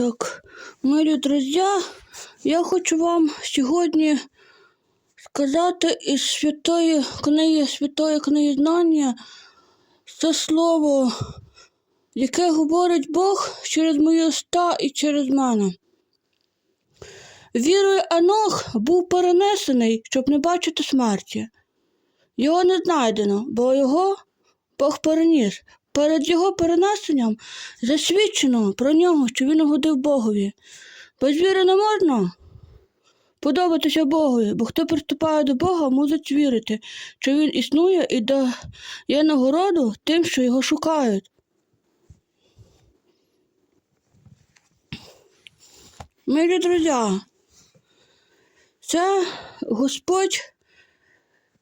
Так, милі друзі, я хочу вам сьогодні сказати із святої книги, святої книги знання це слово, яке говорить Бог через мої уста і через мене. Вірою Анох був перенесений, щоб не бачити смерті. Його не знайдено, бо його Бог переніс. Перед його перенесенням засвідчено про нього, що він угодив Богові. Без віри не можна подобатися Богові, бо хто приступає до Бога, мусить вірити, що Він існує і дає нагороду тим, що його шукають. Милі друзі, це Господь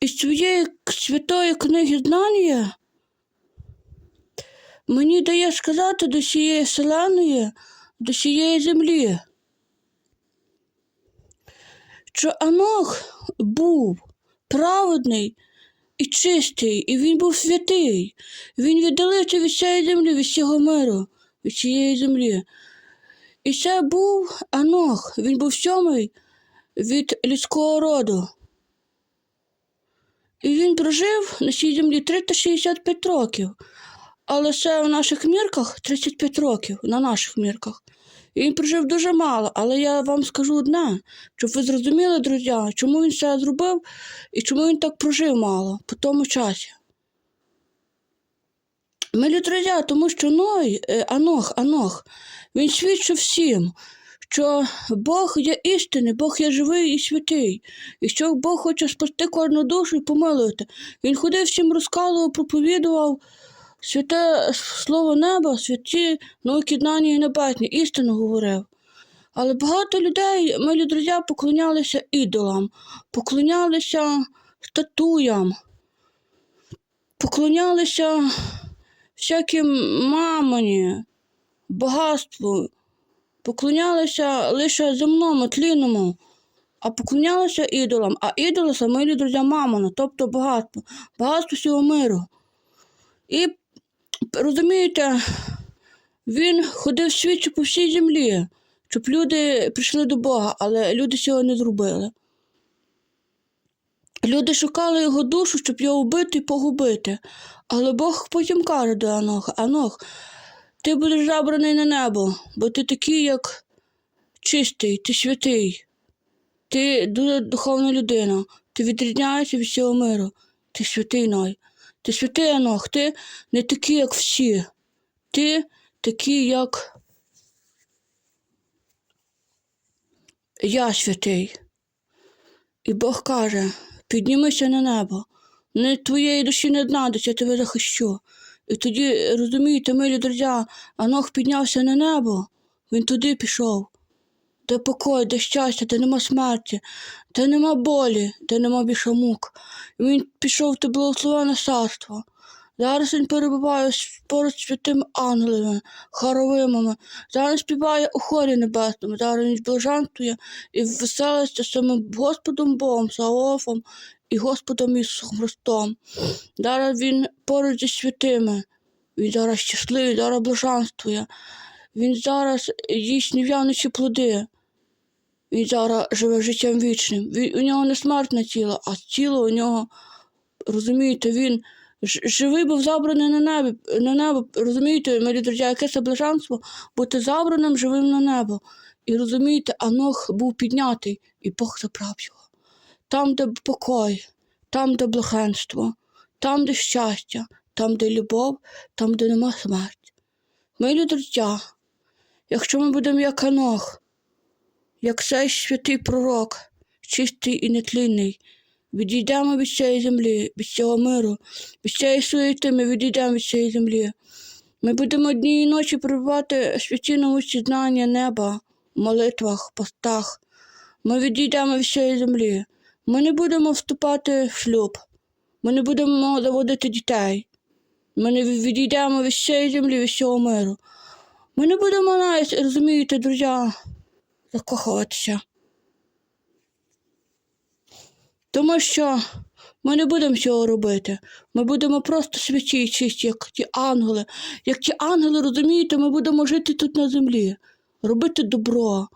із своєї святої книги знання мені дає сказати до всієї вселеної, до всієї землі, що Анох був праведний і чистий, і він був святий. Він віддалився від всієї землі, від всього миру, від всієї землі. І це був Анох, він був сьомий від людського роду. І він прожив на цій землі 365 років. Але це в наших мірках 35 років, на наших мірках. Він прожив дуже мало, але я вам скажу одне, щоб ви зрозуміли, друзі, чому він це зробив і чому він так прожив мало по тому часі. Милі друзі, тому що Ной, е, Анох, Анох, він свідчив всім, що Бог є істинний, Бог є живий і святий, і що Бог хоче спасти кожну душу і помилувати. Він ходив всім розказував, проповідував святе слово неба, святі науки знання і небесні, істину говорив. Але багато людей, милі друзі, поклонялися ідолам, поклонялися статуям, поклонялися всяким мамоні, багатству, поклонялися лише земному, тлінному, а поклонялися ідолам. А ідоли милі друзі, мамону, тобто багатство, багатство всього миру. І розумієте, він ходив свідчив по всій землі, щоб люди прийшли до Бога, але люди цього не зробили. Люди шукали його душу, щоб його вбити і погубити. Але Бог потім каже до Аноха, Анох, ти будеш забраний на небо, бо ти такий, як чистий, ти святий, ти дуже духовна людина, ти відрізняєшся від всього миру, ти святий Ной. Ти святий Анох, ти не такий, як всі. Ти такий, як я святий. І Бог каже: піднімися на небо, не твоєї душі не знайдеться, я тебе захищу. І тоді, розумієте, милі друзі, Анох піднявся на небо, він туди пішов, де покой, де щастя, де нема смерті, де нема болі, де нема більше мук. І він пішов в те царство. Зараз він перебуває поруч з святими ангелами, хоровимами. Зараз співає у хорі небесному, зараз він блаженствує і веселиться самим Господом Богом, Саофом і Господом Ісусом Христом. Зараз він поруч зі святими. Він зараз щасливий, зараз блаженствує. Він зараз їсть нев'яничі плоди. Він зараз живе життям вічним. Він, у нього не смертне тіло, а тіло у нього, розумієте, він живий був забраний на небо, на небо. Розумієте, мої друзі, яке це блаженство бути забраним живим на небо. І розумієте, Анох був піднятий, і Бог забрав його. Там, де покой, там, де блаженство, там, де щастя, там, де любов, там, де нема смерті. Милі друзі, якщо ми будемо як Анох, як цей святий пророк, чистий і нетлінний, відійдемо від цієї землі, від цього миру, від цієї суєти ми відійдемо від цієї землі. Ми будемо дні і ночі перебувати в святі научі знання неба, в молитвах, постах. Ми відійдемо від цієї землі. Ми не будемо вступати в шлюб. Ми не будемо заводити дітей. Ми не відійдемо від цієї землі, від цього миру. Ми не будемо навіть, розумієте, друзі, закохуватися. Тому що ми не будемо цього робити. Ми будемо просто святі і чисті, як ті ангели. Як ті ангели, розумієте, ми будемо жити тут на землі. робити добро,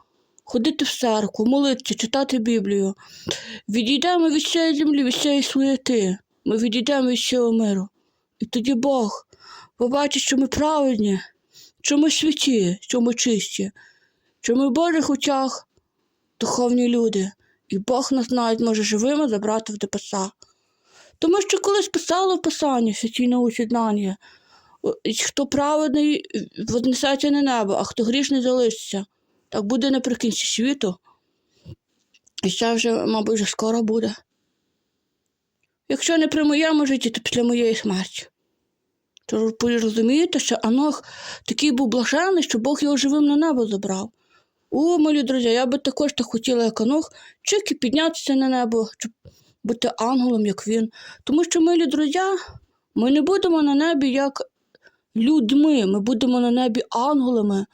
ходити в церкву, молитися, читати Біблію. Відійдемо від цієї землі, від цієї суєти. Ми відійдемо від цього миру. І тоді Бог побачить, що ми праведні, що ми святі, що ми чисті, що ми в Божих очах духовні люди, і Бог нас навіть може живими забрати в небеса. Тому що колись писало в Писанні о, і хто праведний, вознесеться на небо, а хто грішний залишиться. Так буде наприкінці світу. І це вже, мабуть, вже скоро буде. Якщо не при моєму житті, то після моєї смерті. То ви розумієте, що Анох такий був блажений, що Бог його живим на небо забрав. О, мої друзі, я би також так хотіла, як Анох, чики піднятися на небо, щоб бути ангелом, як він. Тому що, милі друзі, ми не будемо на небі як людьми, ми будемо на небі ангелами.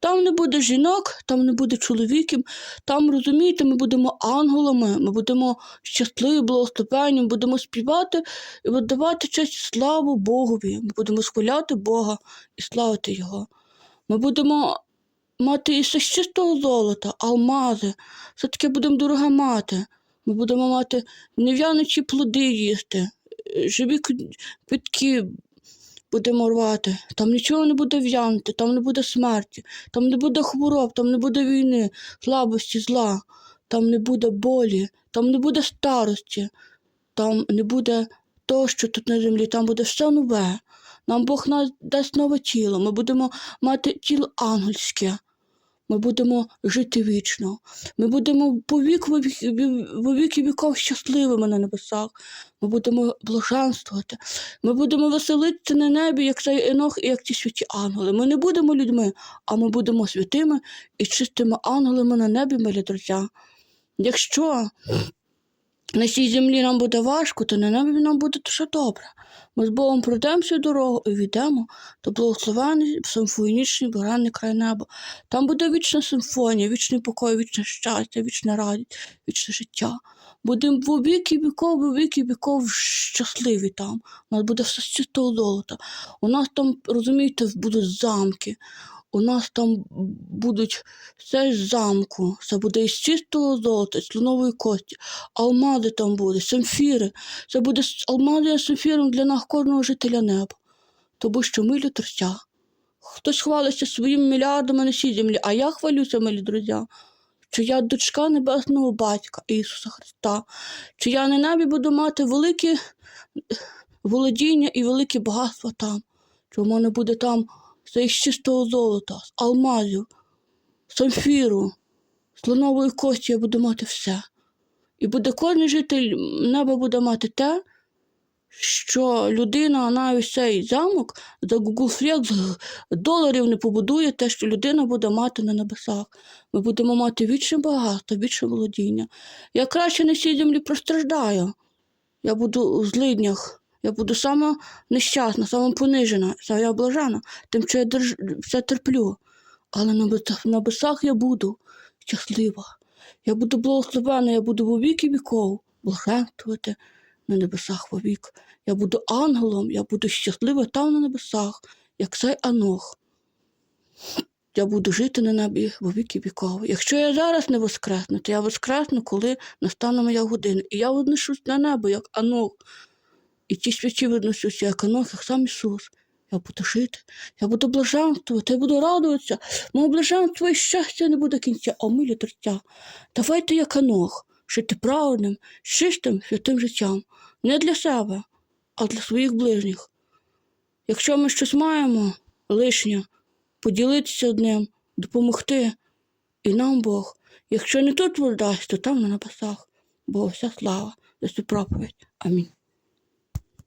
Там не буде жінок, там не буде чоловіків, там, розумієте, ми будемо ангелами, ми будемо щасливі, благословенні, ми будемо співати і віддавати честь славу Богові. Ми будемо схваляти Бога і славити Його. Ми будемо мати із чистого золота, алмази, все таке будемо дороге мати. Ми будемо мати нев'яничі плоди їсти, е, живі квітки будемо рвати. Там нічого не буде в'янути, там не буде смерті, там не буде хвороб, там не буде війни, слабості, зла, там не буде болі, там не буде старості, там не буде того, що тут на землі, там буде все нове. Нам Бог дасть нове тіло. Ми будемо мати тіло ангельське. Ми будемо жити вічно. Ми будемо по вік віки віков щасливими на небесах. Ми будемо блаженствувати. Ми будемо веселитися на небі, як цей Енох і як ті святі ангели. Ми не будемо людьми, а ми будемо святими і чистими ангелами на небі, милі друзі. Якщо на цій землі нам буде важко, то на небі нам буде дуже добре. Ми з Богом пройдемо дорогу і війдемо до благословений симфонічний блаженний край неба. Там буде вічна симфонія, вічний покой, вічне щастя, вічна радість, вічне життя. Будемо в віки віков, в віки віков щасливі там. У нас буде все з чистого золота. У нас там, розумієте, будуть замки. У нас там будуть все з замку. Це буде із чистого золота, з слонової кості. Алмази там буде, самфіри. Це буде алмази з самфіром для нас кожного жителя неба. Тому що ми лютерця. Хтось хвалиться своїми мільярдами на цій землі, а я хвалюся, милі друзі, що я дочка небесного батька Ісуса Христа, що я на небі буду мати великі володіння і великі багатства там, що в мене буде там все із чистого золота, з алмазів, самфіру, слонової кості я буду мати все. І буде кожен житель неба буде мати те, що людина навіть цей замок за Google Flex доларів не побудує те, що людина буде мати на небесах. Ми будемо мати вічне багатство, вічне володіння. Я краще на цій землі простраждаю. Я буду у злиднях, я буду сама нещасна, сама понижена, я блажена, тим, що я держ... все терплю. Але на небесах- я буду щаслива. Я буду благословена, я буду во віки віков блаженствувати на небесах вовік. Я буду ангелом, я буду щаслива там на небесах, як цей Анох. Я буду жити на небі во віки віков. Якщо я зараз не воскресну, то я воскресну, коли настане моя година. І я відношусь на небо, як Анох. І ті святі відносяться, як Анох, як сам Ісус. Я буду жити, я буду блаженствувати, я буду радуватися. Мого блаженства і щастя не буде кінця, а милі тертя. Давайте як Анох, жити праведним, чистим, святим життям. Не для себе, а для своїх ближніх. Якщо ми щось маємо лишнє, поділитися одним, допомогти, і нам Бог. Якщо не тут дасть, то там на небесах. Бо вся слава за цю проповідь. Амінь.